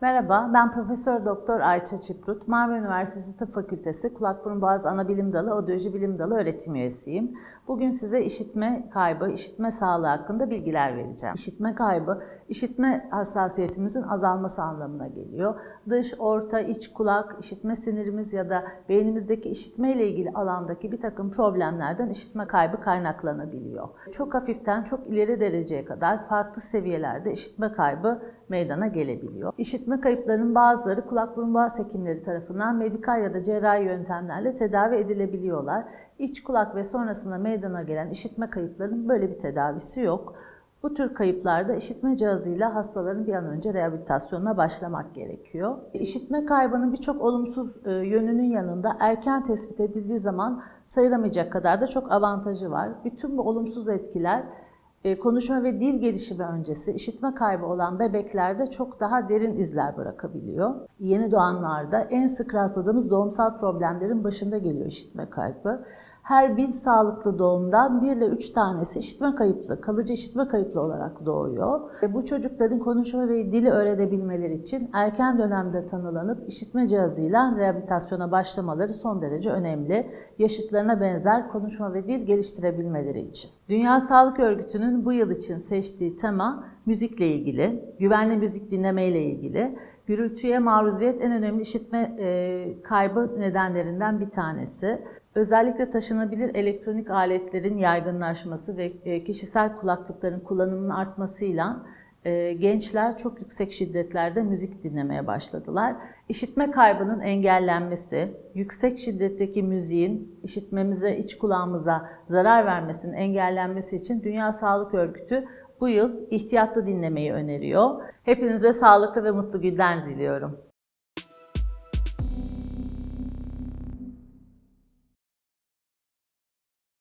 Merhaba, ben Profesör Doktor Ayça Çıprut. Marmara Üniversitesi Tıp Fakültesi Kulak Burun Boğaz Anabilim Dalı Odyoloji Bilim Dalı öğretim üyesiyim. Bugün size işitme kaybı, işitme sağlığı hakkında bilgiler vereceğim. İşitme kaybı, işitme hassasiyetimizin azalması anlamına geliyor. Dış, orta, iç kulak, işitme sinirimiz ya da beynimizdeki işitme ile ilgili alandaki bir takım problemlerden işitme kaybı kaynaklanabiliyor. Çok hafiften çok ileri dereceye kadar farklı seviyelerde işitme kaybı meydana gelebiliyor. İşitme kayıplarının bazıları kulak burun boğaz hekimleri tarafından medikal ya da cerrahi yöntemlerle tedavi edilebiliyorlar. İç kulak ve sonrasında meydana gelen işitme kayıplarının böyle bir tedavisi yok. Bu tür kayıplarda işitme cihazıyla hastaların bir an önce rehabilitasyonuna başlamak gerekiyor. İşitme kaybının birçok olumsuz e, yönünün yanında erken tespit edildiği zaman sayılamayacak kadar da çok avantajı var. Bütün bu olumsuz etkiler konuşma ve dil gelişimi öncesi işitme kaybı olan bebeklerde çok daha derin izler bırakabiliyor. Yeni doğanlarda en sık rastladığımız doğumsal problemlerin başında geliyor işitme kaybı. Her bin sağlıklı doğumdan 1 ile 3 tanesi işitme kayıplı, kalıcı işitme kayıplı olarak doğuyor. Ve bu çocukların konuşma ve dili öğrenebilmeleri için erken dönemde tanılanıp işitme cihazıyla rehabilitasyona başlamaları son derece önemli. Yaşıtlarına benzer konuşma ve dil geliştirebilmeleri için. Dünya Sağlık Örgütü'nün bu yıl için seçtiği tema müzikle ilgili, güvenli müzik dinlemeyle ilgili. Gürültüye maruziyet en önemli işitme e, kaybı nedenlerinden bir tanesi. Özellikle taşınabilir elektronik aletlerin yaygınlaşması ve e, kişisel kulaklıkların kullanımının artmasıyla e, gençler çok yüksek şiddetlerde müzik dinlemeye başladılar. İşitme kaybının engellenmesi, yüksek şiddetteki müziğin işitmemize, iç kulağımıza zarar vermesinin engellenmesi için Dünya Sağlık Örgütü bu yıl ihtiyatlı dinlemeyi öneriyor. Hepinize sağlıklı ve mutlu günler diliyorum.